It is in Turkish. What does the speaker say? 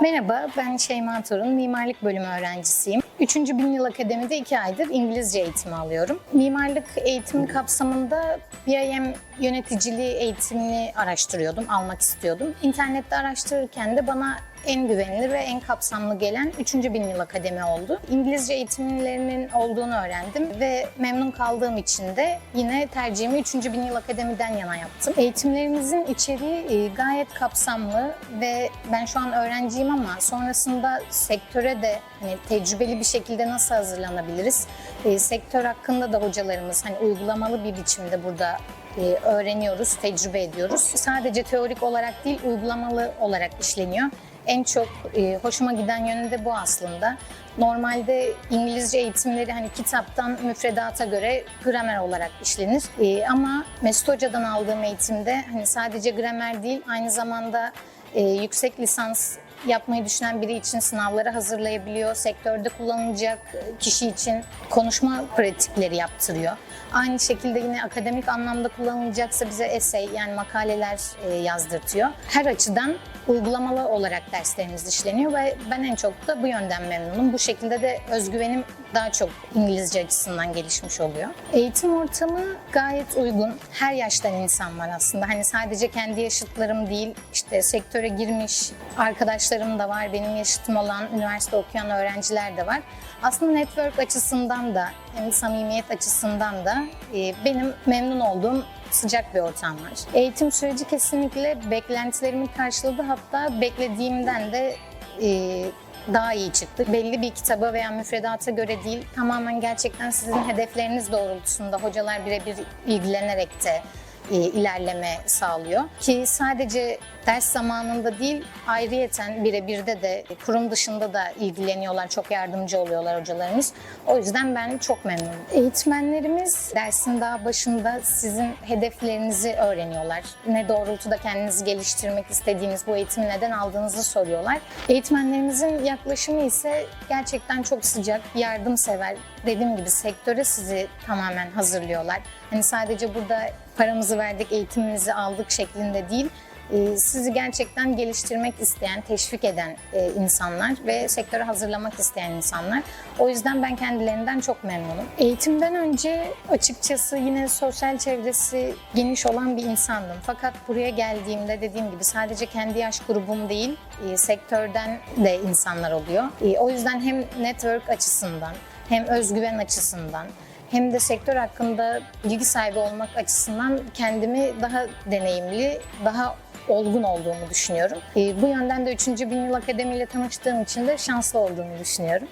Merhaba, ben Şeyma Torun, mimarlık bölümü öğrencisiyim. Üçüncü bin yıl akademide iki aydır İngilizce eğitimi alıyorum. Mimarlık eğitimi kapsamında BIM yöneticiliği eğitimini araştırıyordum, almak istiyordum. İnternette araştırırken de bana en güvenilir ve en kapsamlı gelen 3. bin yıl akademi oldu. İngilizce eğitimlerinin olduğunu öğrendim ve memnun kaldığım için de yine tercihimi 3. bin yıl akademiden yana yaptım. Eğitimlerimizin içeriği e, gayet kapsamlı ve ben şu an öğrenciyim ama sonrasında sektöre de hani tecrübeli bir şekilde nasıl hazırlanabiliriz? E, sektör hakkında da hocalarımız hani uygulamalı bir biçimde burada e, öğreniyoruz, tecrübe ediyoruz. Sadece teorik olarak değil, uygulamalı olarak işleniyor. En çok e, hoşuma giden yönü de bu aslında. Normalde İngilizce eğitimleri hani kitaptan müfredata göre gramer olarak işlenir. E, ama Mesut Hoca'dan aldığım eğitimde hani sadece gramer değil, aynı zamanda yüksek lisans yapmayı düşünen biri için sınavları hazırlayabiliyor. Sektörde kullanılacak kişi için konuşma pratikleri yaptırıyor. Aynı şekilde yine akademik anlamda kullanılacaksa bize essay yani makaleler e, yazdırtıyor. Her açıdan uygulamalı olarak derslerimiz işleniyor ve ben en çok da bu yönden memnunum. Bu şekilde de özgüvenim daha çok İngilizce açısından gelişmiş oluyor. Eğitim ortamı gayet uygun. Her yaştan insan var aslında. Hani sadece kendi yaşıtlarım değil, işte sektöre girmiş arkadaşlarım da var. Benim yaşıtım olan, üniversite okuyan öğrenciler de var. Aslında network açısından da, hem samimiyet açısından da e, benim memnun olduğum sıcak bir ortam var. Eğitim süreci kesinlikle beklentilerimi karşıladı. Hatta beklediğimden de e, daha iyi çıktı. Belli bir kitaba veya müfredata göre değil, tamamen gerçekten sizin hedefleriniz doğrultusunda hocalar birebir ilgilenerek de ilerleme sağlıyor. Ki sadece ders zamanında değil, ayrıyeten birebir de de kurum dışında da ilgileniyorlar, çok yardımcı oluyorlar hocalarımız. O yüzden ben çok memnunum. Eğitmenlerimiz dersin daha başında sizin hedeflerinizi öğreniyorlar. Ne doğrultuda kendinizi geliştirmek istediğiniz, bu eğitimi neden aldığınızı soruyorlar. Eğitmenlerimizin yaklaşımı ise gerçekten çok sıcak, yardımsever. Dediğim gibi sektöre sizi tamamen hazırlıyorlar. Hani sadece burada paramızı verdik, eğitimimizi aldık şeklinde değil, e, sizi gerçekten geliştirmek isteyen, teşvik eden e, insanlar ve sektöre hazırlamak isteyen insanlar. O yüzden ben kendilerinden çok memnunum. Eğitimden önce açıkçası yine sosyal çevresi geniş olan bir insandım. Fakat buraya geldiğimde dediğim gibi sadece kendi yaş grubum değil, e, sektörden de insanlar oluyor. E, O yüzden hem network açısından hem özgüven açısından hem de sektör hakkında bilgi sahibi olmak açısından kendimi daha deneyimli, daha olgun olduğumu düşünüyorum. Ee, Bu yönden de 3. Bin Yıl Akademi ile tanıştığım için de şanslı olduğumu düşünüyorum.